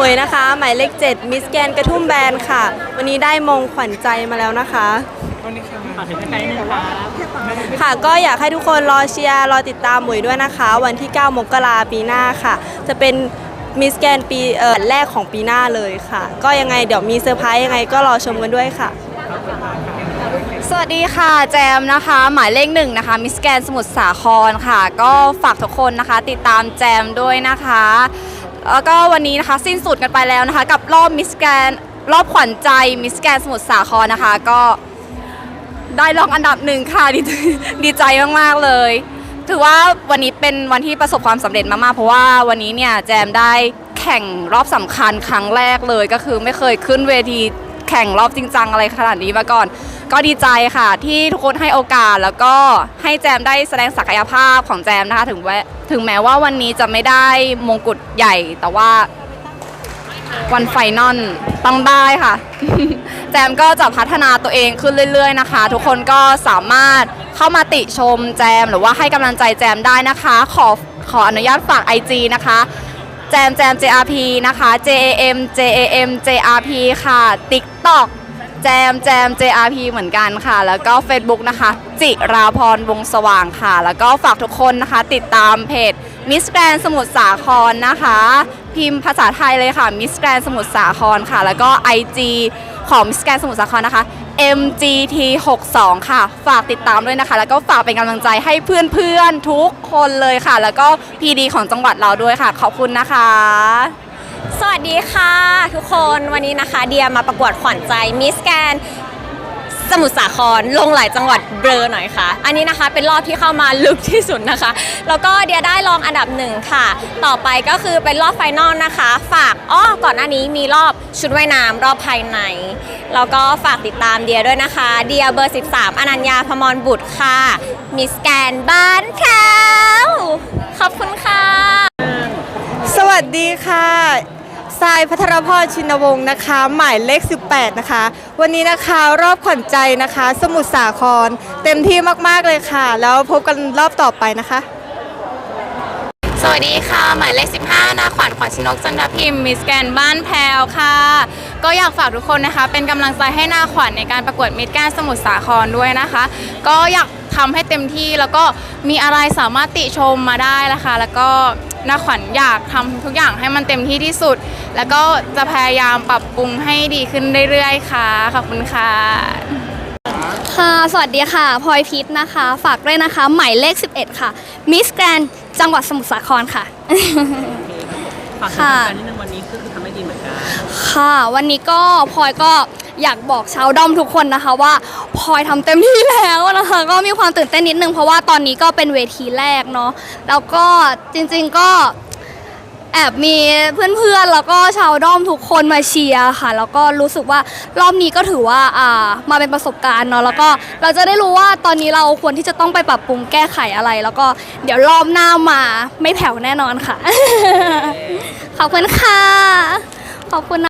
ป่วยนะคะ หมายเลข7มิสแกนกระทุ่มแบนค่ะ วันนี้ได้มงขวัญใจมาแล้วนะคะฝากถึงใครๆนึงครับค่ะก็อยากให้ทุกคนรอเชียร์รอติดตามหมวยด้วยนะคะ วันที่ 9 มกราปีหน้าค่ะ จะเป็นมิสแกนปีเอ่อแรกของปีหน้าเลยค่ะ ก็ยังไงเดี๋ยวมีเซอร์ไพรส์ยังไงก็รอชมกันด้วยค่ะ สวัสดีค่ะแจมนะคะ หมายเลขหนึ่งนะคะมิสแกนสมุทรสาครค่ะ ก็ฝากทุกคนนะคะ ติดตามแจมด้วยนะคะ แล้วก็วันนี้นะคะสิ้นสุดกันไปแล้วนะคะ กับรอบมิสแกนรอบขวัญใจมิสแกนสมุทรสาครนะคะ ก็ได้รองอันดับหนึ่งค่ะดีดีใจมาก ๆ เลย ถือว่าวันนี้เป็นวันที่ประสบความสำเร็จมาก ๆ เพราะว่าวันนี้เนี่ยแจมได้แข่งรอบสำคัญครั้งแรกเลยก็คือไม่เคยขึ้นเวที แข่งรอบจริงจังอะไรขนาดนี้มาก่อน ก็ดีใจค่ะ ที่ทุกคนให้โอกาสแล้วก็ให้แจมได้แสดงศักยภาพของแจมนะคะถึงแม้ถึงแม้ว่าวันนี้จะไม่ได้มงกุฎใหญ่ แต่ว่าวันไฟนอลต้องได้ค่ะ แจมก็จะพัฒนาตัวเองขึ้นเรื่อย ๆนะคะ ทุกคนก็สามารถเข้ามาติชมแจมหรือว่าให้กำลังใจแจมได้นะคะ ขอขออนุญาตฝาก IG นะคะ แจมแจม JRP นะคะ J A M J A M JRP ค่ะ TikTok แจมแจม JRP เหมือนกันค่ะ แล้วก็ Facebook นะคะ จิราพรวงสว่างค่ะ แล้วก็ฝากทุกคนนะคะ ติดตามเพจ Miss Grand สมุทรสาครนะคะ พิมพ์ภาษาไทยเลยค่ะ Miss Grand สมุทรสาครค่ะ แล้วก็ IG ของ Miss Grand สมุทรสาครนะคะ MGT 62ค่ะ ฝากติดตามด้วยนะคะ แล้วก็ฝากเป็นกำลังใจให้เพื่อนๆ ทุกคนเลยค่ะ แล้วก็ PD ของจังหวัดเราด้วยค่ะ ขอบคุณนะคะ สวัสดีค่ะ ทุกคนวันนี้นะคะ เดียมาประกวดขวัญใจมิสแกน สมุทรสาครลงหลายจังหวัดเบลอหน่อยค่ะ อันนี้นะคะเป็นรอบที่เข้ามาลึกที่สุดนะคะ แล้วก็เดียได้รองอันดับหนึ่งค่ะ ต่อไปก็คือเป็นรอบไฟนอลนะคะ ฝากอ้อก่อนหน้านี้มีรอบชุดว่ายน้ำรอบภายใน แล้วก็ฝากติดตามเดียด้วยนะคะ เดียเบอร์ 13 อนัญญาพมรบุตรค่ะ มิสแกนบ้านแเขาขอบคุณค่ะ สวัสดีค่ะ ทรายพัทรพรชินวงศ์นะคะ หมายเลข 18 นะคะ วันนี้นะคะรอบขวัญใจนะคะ สมุทรสาคร เต็มที่มากๆเลยค่ะ แล้วพบกันรอบต่อไปนะคะ สวัสดีค่ะ หมายเลข 15 นะ ขวัญขวัญชินกจันทพิมพ์มิสแกนบ้านแพรวค่ะ ก็อยากฝากทุกคนนะคะ เป็นกำลังใจให้หน้าขวัญในการประกวดมิสแกนสมุทรสาครด้วยนะคะ ก็อยากทำให้เต็มที่แล้วก็มีอะไรสามารถติชมมาได้นะคะ แล้วก็ น้าขวัญอยากทำทุกอย่างให้มันเต็มที่ที่สุด แล้วก็จะพยายามปรับปรุงให้ดีขึ้นเรื่อยๆค่ะ ขอบคุณค่ะ ค่ะสวัสดีค่ะพลอยพิษนะคะ ฝากด้วยนะคะ หมายเลข 11 ค่ะมิสแกรนจังหวัดสมุทรสาครค่ะฝากถึงค่ะใครๆนิดนึงวันนี้ก็คือทำให้ดีเหมือนกันค่ะ วันนี้ก็พลอยก็ อยากบอกชาวด้อมทุกคนนะคะว่าพลอยทำเต็มที่แล้วนะคะ ก็มีความตื่นเต้นนิดนึงเพราะว่าตอนนี้ก็เป็นเวทีแรกเนาะแล้วก็จริงๆก็แอบมีเพื่อนๆ แล้วก็ชาวด้อมทุกคนมาเชียร์ค่ะ แล้วก็รู้สึกว่ารอบนี้ก็ถือว่าอ่ามาเป็นประสบการณ์เนาะแล้วก็เราจะได้รู้ว่าตอนนี้เราควรที่จะต้องไปปรับปรุงแก้ไขอะไร แล้วก็เดี๋ยวรอบหน้ามาไม่แผ่วแน่นอนค่ะ ขอบคุณค่ะ ขอบคุณนะ